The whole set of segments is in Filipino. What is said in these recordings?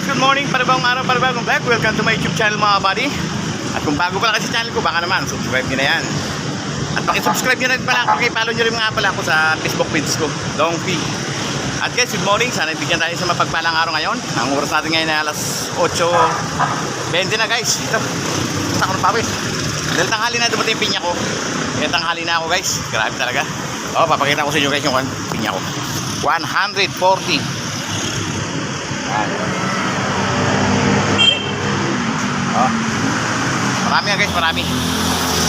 guys, good morning, panibagong araw, panibagong vlog Welcome to my YouTube channel mga buddy. At kung bago pala kasi channel ko, baka naman, subscribe nyo na yan. At pakisubscribe nyo na rin pala, pakipollow nyo rin mga pala ako sa Facebook page ko, Dong P At guys, good morning, sana bigyan tayo sa mapagpalang araw ngayon. Ang oras natin ngayon ay alas 8.20 na guys. Ito, punta ko ng pawis. Dahil tanghali na dumating yung pinya ko. Kaya tanghali na ako guys, grabe talaga. O, papakita ko sa inyo guys yung pinya ko. 140 Yan. Marami guys, marami.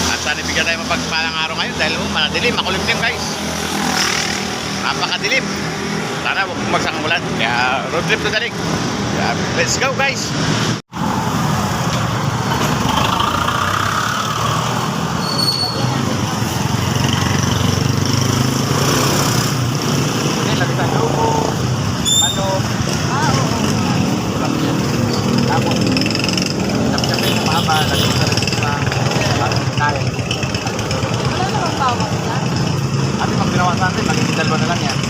At sana bigyan tayo mapagpalang araw ngayon dahil oh, manadilim, makulimlim guys. Napakadilim. Sana huwag bumagsak ang ulan. Kaya road trip to dalig. Kaya, let's go guys. Dalawa na lang yan.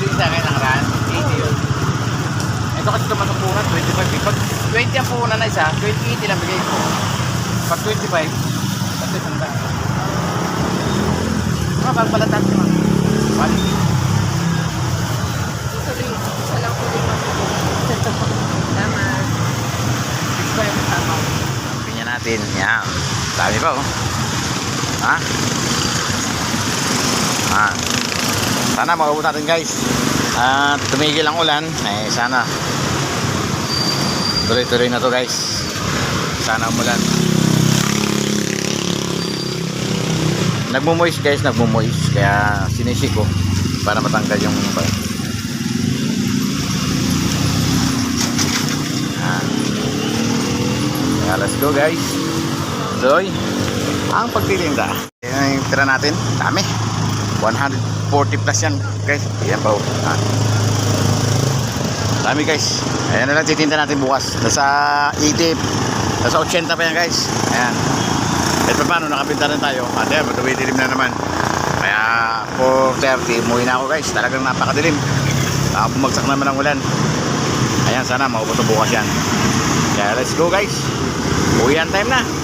Bibili sa akin ang ran, 80 yun. Ito kasi tumasok punan, 25. Pag 20 ang punan na isa, 20, 80 lang bigay ko. Pag 25, kasi sanda. Mga bang balatan ko mga. Bali. Rin, isa lang po rin Tama. Fix ko yung tama. Tingnan natin. Yan. Dami pa oh. Ha? Ha. Sana maubos natin guys. At tumigil ang ulan. Eh sana. Tuloy-tuloy na to guys. Sana umulan. Nagmumoist guys, nagmumoist. Kaya sinisik ko para matanggal yung Yan. Kaya let's go guys. Tuloy. Ang pagtitinda. Yan yung tira natin. Dami. 140 plus yan guys. Yan pa. oh. Ah. Dami guys. Ayan na lang titinda natin bukas. Nasa 80. Nasa 80 pa yan guys. Ayan. At pa paano nakabinta rin tayo. At yan, matuwidilim na naman. Kaya 4.30, umuwi na ako guys. Talagang napakadilim. Baka bumagsak naman ang ulan. Ayan, sana maubos na bukas yan. Kaya let's go guys. Uwi time na.